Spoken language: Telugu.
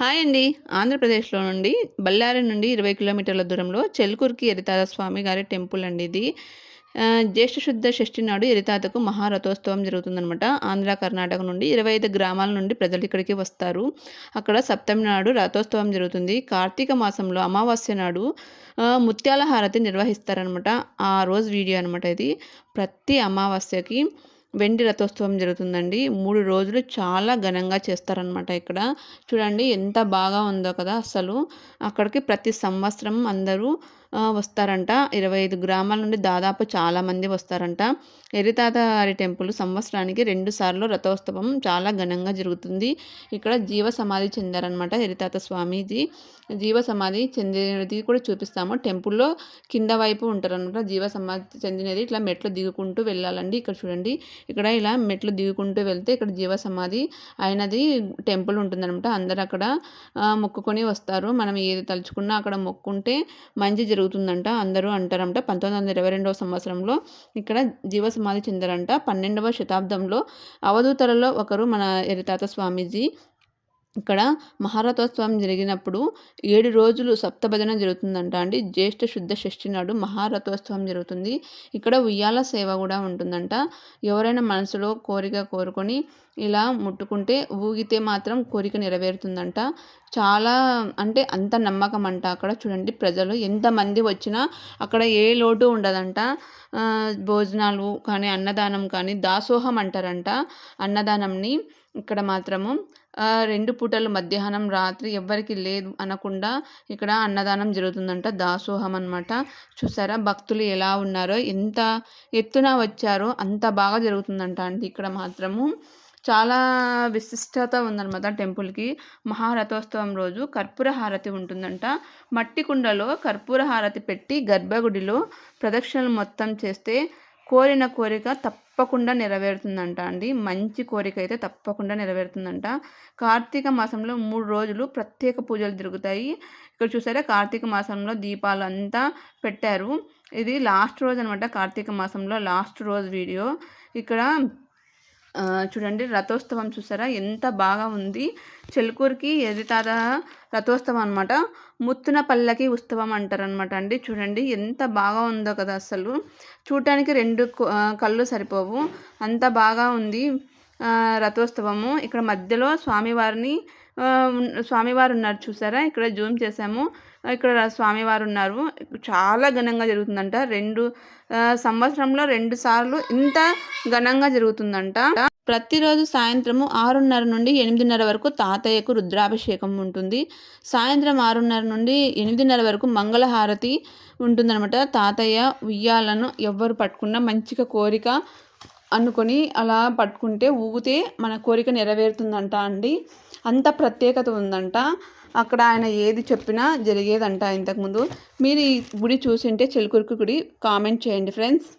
హాయ్ అండి. ఆంధ్రప్రదేశ్లో నుండి బళ్ళారి నుండి ఇరవై కిలోమీటర్ల దూరంలో చెల్కూర్కి ఎరితాత స్వామి గారి టెంపుల్ అండి ఇది. జ్యేష్ఠ శుద్ధ షష్ఠి నాడు ఎరితాతకు మహారథోత్సవం జరుగుతుందనమాట ఆంధ్ర కర్ణాటక నుండి ఇరవై ఐదు గ్రామాల నుండి ప్రజలు ఇక్కడికి వస్తారు. అక్కడ సప్తమి నాడు రథోత్సవం జరుగుతుంది. కార్తీక మాసంలో అమావాస్య నాడు ముత్యాల హారతి నిర్వహిస్తారనమాట ఆ రోజు వీడియో అనమాట ఇది. ప్రతి అమావాస్యకి వెండి రథోత్సవం జరుగుతుందండి. మూడు రోజులు చాలా ఘనంగా చేస్తారనమాట ఇక్కడ. చూడండి ఎంత బాగా ఉందో కదా అసలు. అక్కడికి ప్రతి సంవత్సరం అందరూ వస్తారంట. ఇరవై ఐదు గ్రామాల నుండి దాదాపు చాలామంది వస్తారంట. ఎరితాతగారి టెంపుల్ సంవత్సరానికి రెండు సార్లు రథోత్సవం చాలా ఘనంగా జరుగుతుంది. ఇక్కడ జీవ సమాధి చెందారనమాట ఎరితాత స్వామీజీ. జీవ సమాధి చెందినది కూడా చూపిస్తాము. టెంపుల్లో కింద వైపు ఉంటారనమాట జీవ సమాధి చెందినది. ఇట్లా మెట్లు దిగుకుంటూ వెళ్ళాలండి. ఇక్కడ చూడండి ఇక్కడ ఇలా మెట్లు దిగుకుంటూ వెళ్తే ఇక్కడ జీవ సమాధి అయినది టెంపుల్ ఉంటుందన్నమాట. అందరు అక్కడ మొక్కుకొని వస్తారు. మనం ఏది తలుచుకున్నా అక్కడ మొక్కుంటే మంచి జరుగుతుందంట అందరూ అంటారంట పంతొమ్మిది వందల ఇరవై రెండవ సంవత్సరంలో ఇక్కడ జీవ సమాధి చెందారంట. పన్నెండవ శతాబ్దంలో అవధూతలలో ఒకరు మన ఎరితాత స్వామీజీ ఇక్కడ మహారథోత్సవం జరిగినప్పుడు ఏడు రోజులు సప్తభజన జరుగుతుందంట అండి. జ్యేష్ఠ శుద్ధ షష్ఠి నాడు మహారథోత్సవం జరుగుతుంది. ఇక్కడ ఉయ్యాల సేవ కూడా ఉంటుందంట. ఎవరైనా మనసులో కోరిక కోరుకొని ఇలా ముట్టుకుంటే ఊగితే మాత్రం కోరిక నెరవేరుతుందంట. చాలా అంటే అంత నమ్మకం అంట అక్కడ చూడండి ప్రజలు. ఎంతమంది వచ్చినా అక్కడ ఏ లోటు ఉండదంట. భోజనాలు కానీ అన్నదానం కానీ దాసోహం అంటారంట. అన్నదానంని ఇక్కడ మాత్రము రెండు పూటలు మధ్యాహ్నం రాత్రి ఎవ్వరికి లేదు అనకుండా ఇక్కడ అన్నదానం జరుగుతుందంట దాసోహం అనమాట చూసారా? భక్తులు ఎలా ఉన్నారో ఎంత ఎత్తున వచ్చారో అంత బాగా జరుగుతుందంట అండి ఇక్కడ మాత్రము. చాలా విశిష్టత ఉందన్నమాట టెంపుల్కి. మహారథోత్సవం రోజు కర్పూర హారతి ఉంటుందంట. మట్టి కుండలో కర్పూర హారతి పెట్టి గర్భగుడిలో ప్రదక్షిణలు మొత్తం చేస్తే కోరిన కోరిక తప్పకుండా నెరవేరుతుందంట అండి. మంచి కోరిక అయితే తప్పకుండా నెరవేరుతుందంట. కార్తీక మాసంలో మూడు రోజులు ప్రత్యేక పూజలు జరుగుతాయి. ఇక్కడ చూసారా కార్తీక మాసంలో దీపాలు అంతా పెట్టారు. ఇది లాస్ట్ రోజు అనమాట కార్తీక మాసంలో లాస్ట్ రోజు వీడియో. ఇక్కడ చూడండి రథోత్సవం చూసారా? ఎంత బాగా ఉంది. చెలుకూరికి ఎదితాద రథోత్సవం అనమాట ముత్తున పల్లకి ఉత్సవం అంటారనమాట అండి. చూడండి ఎంత బాగా ఉందో కదా అసలు. చూడటానికి రెండు కళ్ళు సరిపోవు. అంత బాగా ఉంది రథోత్సవము. ఇక్కడ మధ్యలో స్వామివారిని స్వామివారు ఉన్నారు చూసారా? ఇక్కడ జూమ్ చేసాము. ఇక్కడ స్వామివారు ఉన్నారు చాలా ఘనంగా జరుగుతుందంట. రెండు సంవత్సరంలో రెండు సార్లు ఇంత ఘనంగా జరుగుతుందంట. ప్రతిరోజు సాయంత్రము ఆరున్నర నుండి ఎనిమిదిన్నర వరకు తాతయ్యకు రుద్రాభిషేకం ఉంటుంది. సాయంత్రం ఆరున్నర నుండి ఎనిమిదిన్నర వరకు మంగళహారతి ఉంటుందన్నమాట. తాతయ్య ఉయ్యాలను ఎవ్వరు పట్టుకున్నా మంచిగా కోరిక అనుకొని అలా పట్టుకుంటే ఊగితే మన కోరిక నెరవేరుతుందంట అండి. అంత ప్రత్యేకత ఉందంట. అక్కడ ఆయన ఏది చెప్పినా జరిగేదంట ఇంతకుముందు మీరు ఈ గుడి చూసింటే చెలుకురికి గుడి కామెంట్ చేయండి ఫ్రెండ్స్.